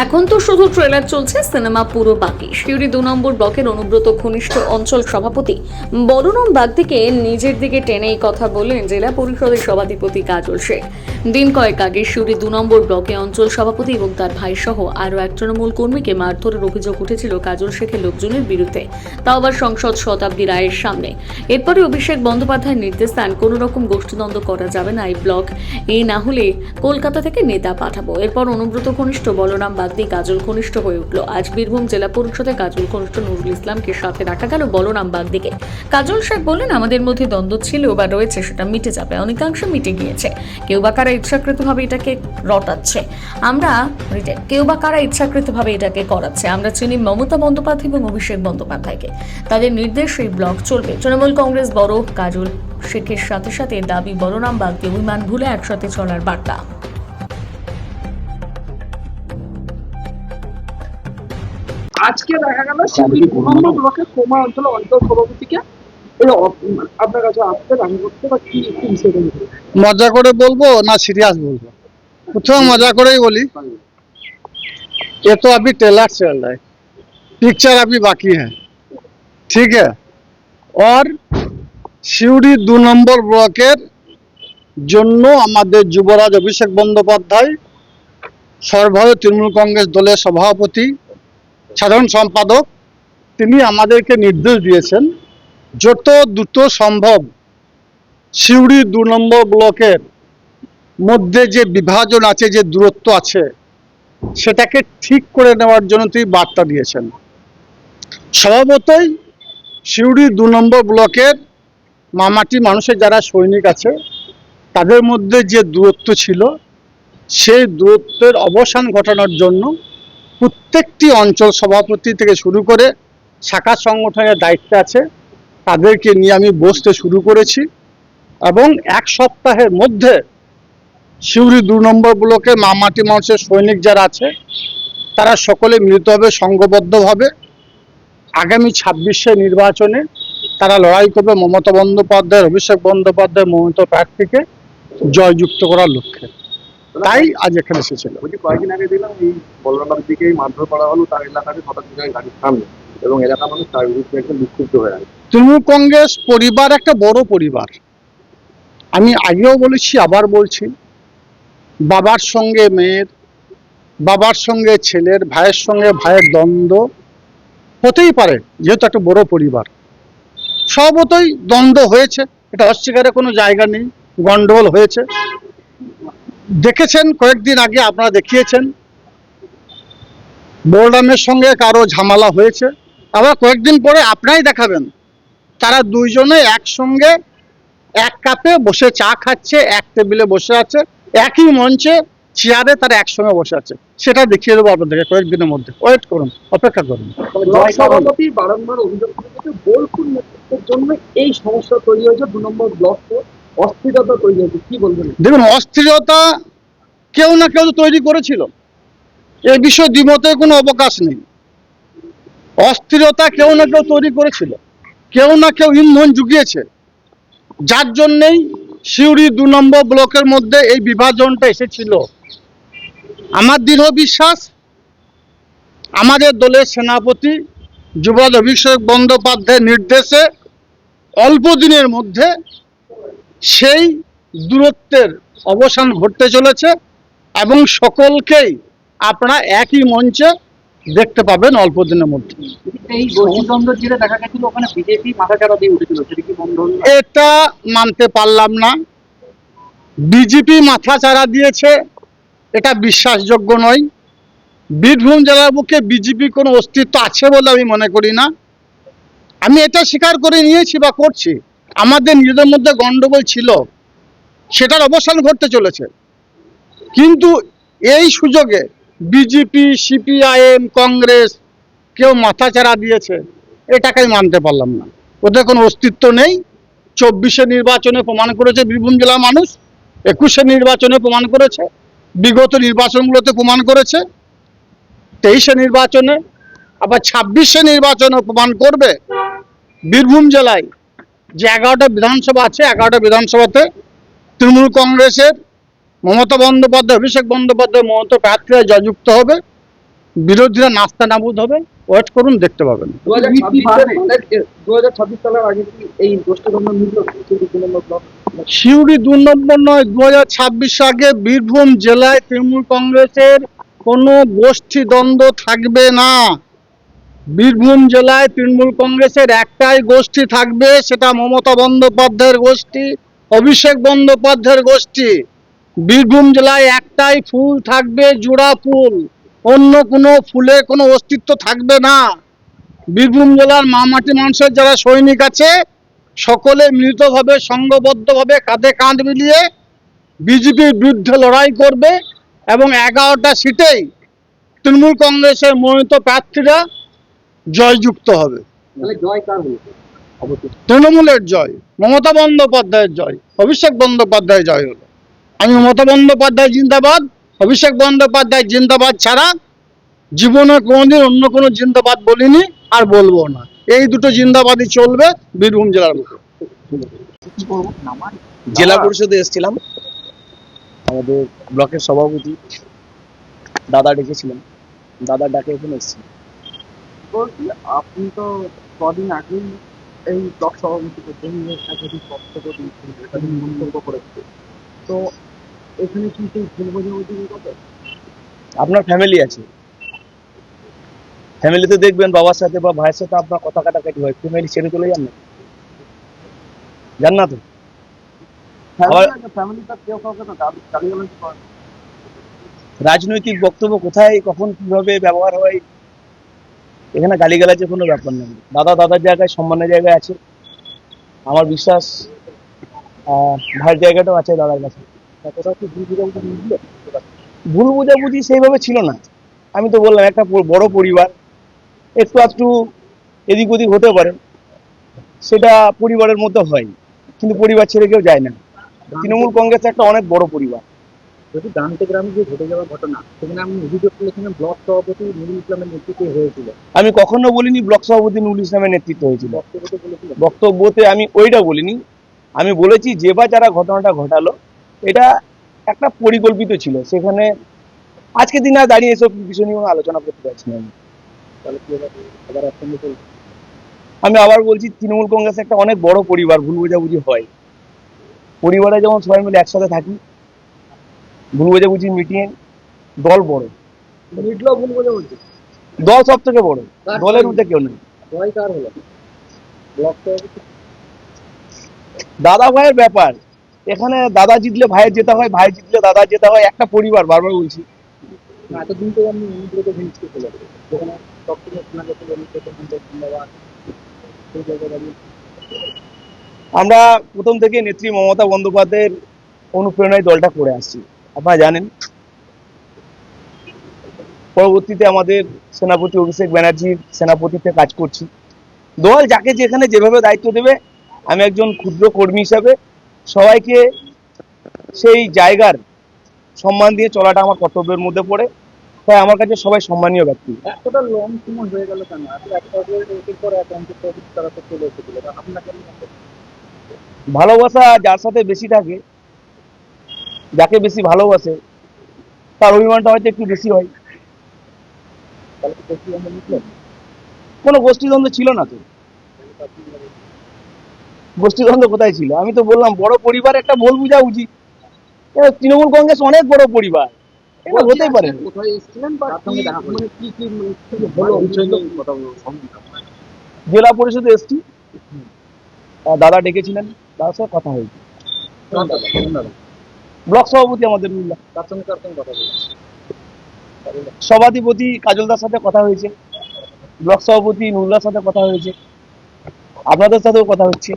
এখন তো শুধু ট্রেলার চলছে, সিনেমা পুরো বাকি। শিউরি দু নম্বর ব্লকের অনুব্রত ঘনিষ্ঠ অঞ্চল সভাপতি বরুণম বাগদিকে নিজের দিকে টেনে এই কথা বললেন জেলা পরিষদের সভাধিপতি কাজল শেখ। দিন কয়েক আগে শিউরি দু নম্বর ব্লকে অঞ্চল সভাপতি এবং তার ভাই সহ আরও এক তৃণমূল কর্মীকে মারধরের অভিযোগ উঠেছিল কাজল শেখের লোকজনের বিরুদ্ধে। তাও আবার সংসদ শতাব্দী রায়ের সামনে। এরপরে অভিষেক বন্দ্যোপাধ্যায় নির্দেশ দেন, কোনো রকম গোষ্ঠীদ্বন্দ্ব করা যাবে না এই ব্লক। এই না হলে কলকাতা থেকে নেতা পাঠাবো। এরপর অনুব্রত ঘনিষ্ঠ বলরাম বাগদি কাজল ঘনিষ্ঠ হয়ে উঠল। আজ বীরভূম জেলা পরিষদে কাজল ঘনিষ্ঠ নুরুল ইসলামকে সাথে রাখা গেল বলরাম বাগদিকে। কাজল শেখ বললেন, আমাদের মধ্যে দ্বন্দ্ব ছিল বা রয়েছে, সেটা মিটে যাবে। অনেকাংশে মিটে গিয়েছে। কেউ বা কারা ইচ্ছাকৃতভাবে এটাকে রটাচ্ছে? আমরা কেউ বা কারা ইচ্ছাকৃতভাবে এটাকে করাচ্ছে? আমরা চিনি মমতা বন্দ্যোপাধ্যায় এবং অভিষেক বন্দ্যোপাধ্যায়কে। তাদের নির্দেশ এই ব্লক চলবে। তৃণমূল কংগ্রেস বড় কাজল শেখের সাথে সাথে দাবি, বলরাম বাগদি অভিমান ভুলে একসাথে চলার বার্তা। আজকে দেখা গেল শিবির ভূখণ্ড ব্লকের কোমা অঞ্চলে অঞ্চল সভাপতিকে এই অ- আপনার কাছে আসতে রানি করতে বা কি কি বিষয়টা নিয়ে? मजा করে বলবো না সিরিয়াস বলবো প্রথমে मजा করেই বলি ये तो अभी ट्रेलर चल रहा है पिक्चर अभी बाकी है ठीक है और শিউড়ি দু নম্বর ব্লকের জন্য আমাদের যুবরাজ অভিষেক বন্দ্যোপাধ্যায় সর্বভারতীয় তৃণমূল কংগ্রেস দলের সভাপতি সাধারণ সম্পাদক, তিনি আমাদেরকে নির্দেশ দিয়েছেন, যত দ্রুত সম্ভব সিউড়ি দু নম্বর ব্লকের মধ্যে যে বিভাজন আছে, যে দূরত্ব আছে, সেটাকে ঠিক করে নেওয়ার জন্য তিনি বার্তা দিয়েছেন। স্বভাবতই সিউড়ি দু নম্বর ব্লকের মামাটি মানুষের যারা সৈনিক আছে, তাদের মধ্যে যে দূরত্ব ছিল, সেই দূরত্বের অবসান ঘটানোর জন্য প্রত্যেকটি অঞ্চল সভাপতি থেকে শুরু করে শাখা সংগঠনের দায়িত্বে আছে। তাদেরকে নিয়ে আমি বসতে শুরু করেছি এবং এক সপ্তাহের মধ্যে সিউড়ি দু নম্বর ব্লকে মামাটি মানুষের সৈনিক যারা আছে, তারা সকলে মিলিতভাবে, সংঘবদ্ধভাবে আগামী ছাব্বিশে নির্বাচনে তারা লড়াই করবে মমতা বন্দ্যোপাধ্যায় অভিষেক বন্দ্যোপাধ্যায় মমতা প্রার্থীকে জয়যুক্ত করার লক্ষ্যে। তাই আজ এখানে এসেছিল। কয়েকদিন আগে দেখলাম এই বলরামার দিকেই মারধর করা হলো তার এলাকাতে গাড়ির সামনে এবং এলাকার মানুষ তার বিরুদ্ধে একদম বিক্ষুব্ধ হয়ে আছে। তৃণমূল কংগ্রেস পরিবার একটা বড় পরিবার। আমি আগেও বলেছি আবার বলছি বাবার সঙ্গে মেয়ের বাবার সঙ্গে ছেলের ভাইয়ের সঙ্গে ভাইয়ের দ্বন্দ্ব হতেই পারে যেহেতু একটা বড় পরিবার। স্বভাবতই দ্বন্দ্ব হয়েছে এটা অস্বীকারের কোনো জায়গা নেই গন্ডগোল হয়েছে। দেখেছেন, কয়েকদিন আগে আপনারা দেখিয়েছেন। বলরামের সঙ্গে কারও ঝামেলা হয়েছে। আবার কয়েকদিন পরে আপনারাই দেখাবেন। তারা দুইজনে একসঙ্গে এক কাপে বসে চা খাচ্ছে, এক টেবিলে বসে আছে, একই মঞ্চে চেয়ারে তারা একসঙ্গে বসে আছে। সেটা দেখিয়ে দেবো আপনাদেরকে কয়েকদিনের মধ্যে। ওয়েট করুন, অপেক্ষা করুন। অভিযোগ জন্য এই সমস্যা তৈরি হয়েছে। দু নম্বর ব্লক অস্থিরতা তৈরি হয়েছে, কি বলবেন? দেখুন, অস্থিরতা কেউ না কেউ তৈরি করেছিল। এ বিষয়ে দ্বিমতের কোনো অবকাশ নেই। অস্থিরতা কেউ না কেউ তৈরি করেছিল। কেউ না কেউ ইন্ধন জুগিয়েছে। যার জন্যেই সিউড়ি দু নম্বর ব্লকের মধ্যে এই বিভাজনটা এসেছিল। আমার দৃঢ় বিশ্বাস, আমাদের দলের সেনাপতি যুবরাজ অভিষেক বন্দ্যোপাধ্যায়ের নির্দেশে অল্প দিনের মধ্যে সেই দূরত্বের অবসান ঘটতে চলেছে এবং সকলকেই আপনারা একই মঞ্চে দেখতে পাবেন অল্প দিনের মধ্যে? এটা মানতে পারলাম না। বিজেপি মাথা চারা দিয়েছে এটা বিশ্বাসযোগ্য নয়। বীরভূম জেলার বুকে বিজেপি কোনো অস্তিত্ব আছে বলে আমি মনে করি না। আমি এটা স্বীকার করে নিয়েছি বা করছি। আমাদের নিজেদের মধ্যে গন্ডগোল ছিল, সেটার অবসান ঘটতে চলেছে। কিন্তু এই সুযোগে বিজেপি, সিপিআইএম, কংগ্রেস কেউ মাথাচাড়া দিয়েছে, এটাকে মানতে পারলাম না। ওদের কোনো অস্তিত্ব নেই। চব্বিশে নির্বাচনে প্রমাণ করেছে বীরভূম জেলার মানুষ, একুশে নির্বাচনে প্রমাণ করেছে, বিগত নির্বাচনগুলোতে প্রমাণ করেছে, তেইশে নির্বাচনে, আবার ছাব্বিশে নির্বাচনে প্রমাণ করবে বীরভূম জেলায় যে এগারোটা বিধানসভা আছে, এগারোটা বিধানসভাতে তৃণমূল কংগ্রেসের মমতা বন্দ্যোপাধ্যায়, অভিষেক বন্দ্যোপাধ্যায়, মমতা প্রার্থীরা জয়যুক্ত হবে। বিরোধীরা নাস্তা নাবুদ হবে। ওয়েট করুন, দেখতে পাবেন। সিউড়ি দু নম্বর নয় দু হাজার ছাব্বিশ আগে বীরভূম জেলায় তৃণমূল কংগ্রেসের কোনো গোষ্ঠী দ্বন্দ্ব থাকবে না। বীরভূম জেলায় তৃণমূল কংগ্রেসের একটাই গোষ্ঠী থাকবে, সেটা মমতা বন্দ্যোপাধ্যায়ের গোষ্ঠী, অভিষেক বন্দ্যোপাধ্যায়ের গোষ্ঠী। বীরভূম জেলায় একটাই ফুল থাকবে, জোড়া ফুল। অন্য কোনো ফুলের কোনো অস্তিত্ব থাকবে না। বীরভূম জেলার মামাটি মানুষের যারা সৈনিক আছে, সকলে মিলিতভাবে, সংঘবদ্ধভাবে কাঁধে কাঁধ মিলিয়ে বিজেপির বিরুদ্ধে লড়াই করবে এবং এগারোটা সিটেই তৃণমূল কংগ্রেসের মনোনীত প্রার্থীরা জয়যুক্ত হবে। তাহলে জয় কার হলো? অবশ্যই। তৃণমূলের জয় মমতা বন্দ্যোপাধ্যায়ের জয় অভিষেক বন্দ্যোপাধ্যায় জয় হলো। আমি মমতা বন্দ্যোপাধ্যায় জিন্দাবাদ অভিষেক বন্দ্যোপাধ্যায় জিন্দাবাদ ছাড়া জীবনে কোনোদিন অন্য কোনো জিন্দাবাদ বলিনি আর বলব না। এই দুটো জিন্দাবাদই চলবে বীরভূম জেলার বুকে জেলা পরিষদে এসেছিলাম। আমাদের ব্লকের সভাপতি দাদা ডেকেছিলেন। দাদা ডাকে এখানে এসেছি বলছি আপনি তো কদিন আগেই এই ব্লক সভাপতি পদ্ধতি একাধিক বক্তব্য দিয়েছেন একাধিক মন্তব্য করেছেন তো এখানে কি সেই ভুল বোঝাবুঝি কথা আপনার ফ্যামিলি আছে। ফ্যামিলিতে দেখবেন বাবার সাথে বা ভাইয়ের সাথে আপনার কথা কাটাকাটি হয়। ফ্যামিলি ছেড়ে চলে যান না। জান না তো। রাজনৈতিক বক্তব্য কোথায় কখন কীভাবে ব্যবহার হয় এখানে গালিগালাজের কোনো ব্যাপার নেই। দাদা, দাদার জায়গায়, সম্মানের জায়গায় আছে। আমার বিশ্বাস ভাইয়ের জায়গাটাও আছে দাদার কাছে। ভুল বোঝাবুঝি সেইভাবে ছিল না। আমি তো বললাম, একটা বড় পরিবার, একটু একটু এদিক ওদিক হতে পারে। সেটা পরিবারের মধ্যে হয় কিন্তু পরিবার ছেড়ে কেউ যায় না। তৃণমূল কংগ্রেস একটা অনেক বড় পরিবার। যদি ডানতে গ্রামে যে ঘটে যাওয়া ঘটনা সেখানে আমি অভিযোগ তুলেছিলাম ব্লক সভাপতি নুরুল ইসলামের নেতৃত্বে হয়েছিল। আমি কখনো বলিনি ব্লক সভাপতি নুরুল ইসলামের নেতৃত্ব হয়েছিল। বক্তব্যতে আমি ওইটা বলিনি। আমি বলেছি যে বা যারা ঘটনাটা ঘটালো এটা একটা পরিকল্পিত ছিল। সেখানে আজকে দিনে আর দাঁড়িয়ে এসব বিষয় নিয়ে আলোচনা করতে পারছি না আমি। আমি আবার বলছি তৃণমূল কংগ্রেস একটা অনেক বড় পরিবার ভুল বোঝাবুঝি হয়। পরিবারে যেমন সবাই মিলে একসাথে থাকি ভুল বোঝাবুঝি মিটিয়ে দল বড়। মিটলেও ভুল বোঝাবুঝি। দল সব থেকে বড়। দলের মধ্যে কেউ নেই। দাদা ভাইয়ের ব্যাপার। এখানে দাদা জিতলে ভাইয়ের যেতে হয় ভাই জিতলে দাদা যেতে হয় একটা পরিবার বারবার বলছি। এতদিন তো আমি আমরা প্রথম থেকে নেত্রী মমতা বন্দ্যোপাধ্যায়ের অনুপ্রেরণায় দলটা করে আসছি। আপনারা জানেন। পরবর্তীতে আমাদের সেনাপতি অভিষেক ব্যানার্জির সেনাপতিতে কাজ করছি। দল যাকে যেখানে যেভাবে দায়িত্ব দেবে আমি একজন ক্ষুদ্র কর্মী হিসাবে সবাইকে সেই জায়গার সম্মান দিয়ে চলাটা আমার কর্তব্যের মধ্যে পড়ে। তাই আমার কাছে সবাই সম্মানীয় ব্যক্তি। এতটা লং সময় হয়ে গেল কেন? ভালোবাসা যার সাথে বেশি থাকে যাকে বেশি ভালোবাসে তার অভিমানটা হয়তো একটু বেশি হয়। কোনো গোষ্ঠীদ্বন্দ্ব ছিল না তো? গোষ্ঠীদ্বন্দ্ব কোথায় ছিল? আমি তো বললাম বড় পরিবার একটা ভুল বুঝাবুঝি উচিত। তৃণমূল কংগ্রেস অনেক বড় পরিবার। এটা হতেই পারে। মানে কি কি মানে জেলা পরিষদে এসছি। দাদা ডেকেছিলেন তার সাথে কথা হয়েছে। ব্লক সভাপতি আমাদের মিল্লা। তার সঙ্গে তার সঙ্গে কথা বলব সভাধিপতি কাজলদার সাথে কথা হয়েছে। ব্লক সভাপতি নুরুল্লার সাথে কথা হয়েছে। আপনাদের সাথেও কথা হচ্ছে।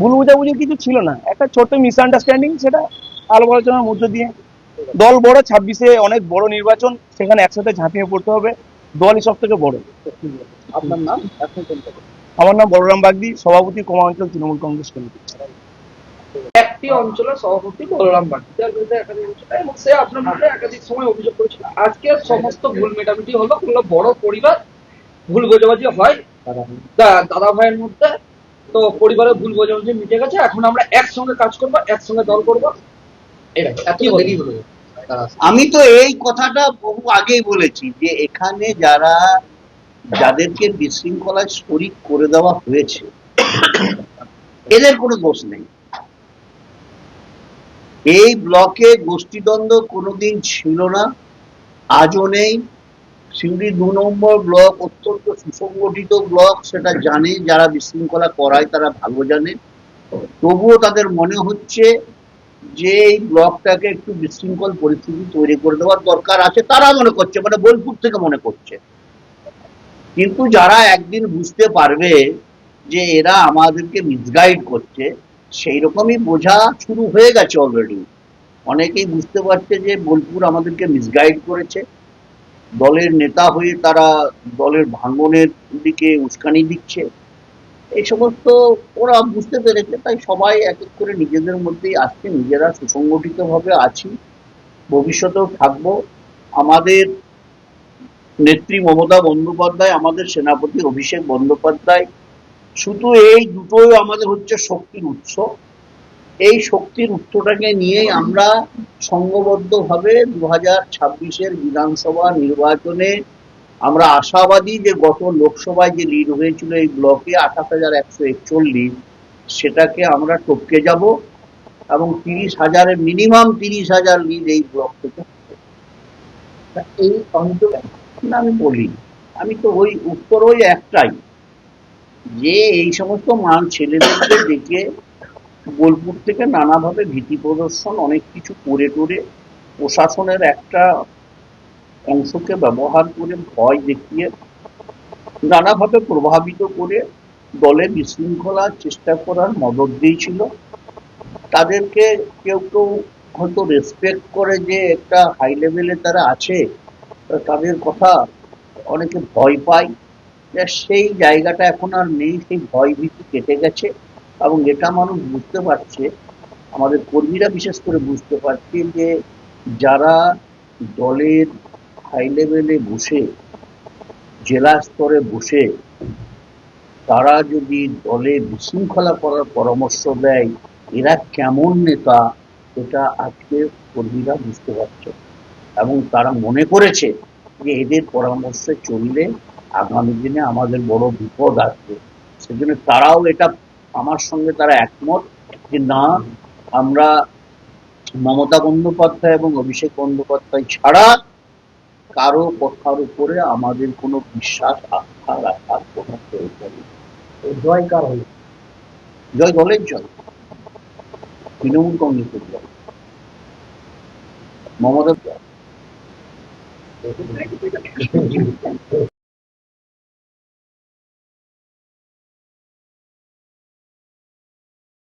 ভুল বোঝাবুঝি কিছু ছিল না। একটা ছোট্ট মিসআন্ডারস্ট্যান্ডিং সেটা আলাপ আলোচনার মধ্যে দিয়ে। দল বড় ছাব্বিশে অনেক বড় নির্বাচন সেখানে একসাথে ঝাঁপিয়ে পড়তে হবে। দলই সব থেকে বড়। আপনার নাম? আমার নাম বলরাম বাগদি সভাপতি কমা অঞ্চল তৃণমূল কংগ্রেস কমিটি। একটি অঞ্চলের সভাপতি বলরাম বাগ যার বিরুদ্ধে একাধিক অভিযোগ এবং সে আপনার বিরুদ্ধে একাধিক সময় অভিযোগ করেছিল। আজকে সমস্ত ভুল মেটামেটি হলো কোনো বড় পরিবার ভুল বোঝাবুঝি হয় দাদা ভাইয়ের মধ্যে। তো পরিবারের ভুল বোঝাবুঝি মিটে গেছে এখন আমরা একসঙ্গে কাজ করব একসঙ্গে দল করব। আমি তো এই কথাটা বহু আগেই বলেছি যে এখানে যারা যাদেরকে বিশৃঙ্খলায় শরিক করে দেওয়া হয়েছে এদের কোনো দোষ নেই। এই ব্লকে গোষ্ঠীদ্বন্দ্ব কোনোদিন ছিল না, আজও নেই। সিউড়ি দু নম্বর ব্লক অত্যন্ত সুসংগঠিত ব্লক, সেটা জানে, যারা বিশৃঙ্খলা করায় তারা ভালো জানে। তবুও তাদের মনে হচ্ছে যে এই ব্লকটাকে একটু বিশৃঙ্খল পরিস্থিতি তৈরি করে দেওয়ার দরকার আছে, তারা মনে করছে মানে বোলপুর থেকে মনে করছে। কিন্তু যারা একদিন বুঝতে পারবে যে এরা আমাদেরকে মিসগাইড করছে সেই রকমই বোঝা শুরু হয়ে গেছে অলরেডি অনেকেই বুঝতে পারছে যে বোলপুর আমাদেরকে মিসগাইড করেছে। দলের নেতা হয়ে তারা দলের ভাঙনের দিকে উস্কানি দিচ্ছে। এই সমস্ত ওরা বুঝতে পেরেছে, তাই সবাই এক এক করে নিজেদের মধ্যেই আসছে, নিজেরা সুসংগঠিতভাবে আছি। ভবিষ্যতেও থাকব। আমাদের নেত্রী মমতা বন্দ্যোপাধ্যায়, আমাদের সেনাপতি অভিষেক বন্দ্যোপাধ্যায় শুধু এই দুটোই আমাদের হচ্ছে শক্তির উৎস। এই শক্তির উৎসটাকে নিয়েই আমরা সংঘবদ্ধভাবে দু হাজার ছাব্বিশের বিধানসভা নির্বাচনে আমরা আশাবাদী যে গত লোকসভায় যে লিড হয়েছিল এই ব্লকে আঠাশ হাজার একশো একচল্লিশ, সেটাকে আমরা টপকে যাব এবং তিরিশ হাজারের, মিনিমাম তিরিশ হাজার লিড এই ব্লক থেকে এই অঞ্চলে আমি বলি আমি তো ওই উত্তর ওই একটাই। যে এই সমস্ত মান ছেলেদেরকে ডেকে বোলপুর থেকে নানাভাবে ভীতি প্রদর্শন, অনেক কিছু করে টোরে প্রশাসনের একটা অংশকে ব্যবহার করে, ভয় দেখিয়ে নানাভাবে প্রভাবিত করে দলে বিশৃঙ্খলার চেষ্টা করার মদত দিয়েছিল। তাদেরকে কেউ কেউ হয়তো রেসপেক্ট করে যে একটা হাই লেভেলে তারা আছে, তাদের কথা অনেকে ভয় পায়। সেই জায়গাটা এখন আর নেই, সেই ভয় ভীতি কেটে গেছে এবং এটা মানুষ বুঝতে পারছে। আমাদের কর্মীরা বিশেষ করে বুঝতে পারছে যে যারা দলের হাই লেভেলে বসে, জেলা স্তরে বসে, তারা যদি দলে বিশৃঙ্খলা করার পরামর্শ দেয়, এরা কেমন নেতা এটা আজকে কর্মীরা বুঝতে পারছে। এবং তারা মনে করেছে যে এদের পরামর্শে চললে আগামী দিনে আমাদের বড় বিপদ আসবে। সেজন্য তারাও এটা আমার সঙ্গে তারা একমত যে না আমরা মমতা বন্দ্যোপাধ্যায় এবং অভিষেক বন্দ্যোপাধ্যায় ছাড়া কারও কথার উপরে আমাদের কোনো বিশ্বাস আস্থা রাখার কোনো প্রয়োজন জয় কার হলো? জয় দলের জয়। তৃণমূল কংগ্রেসের জয়। মমতার জয়।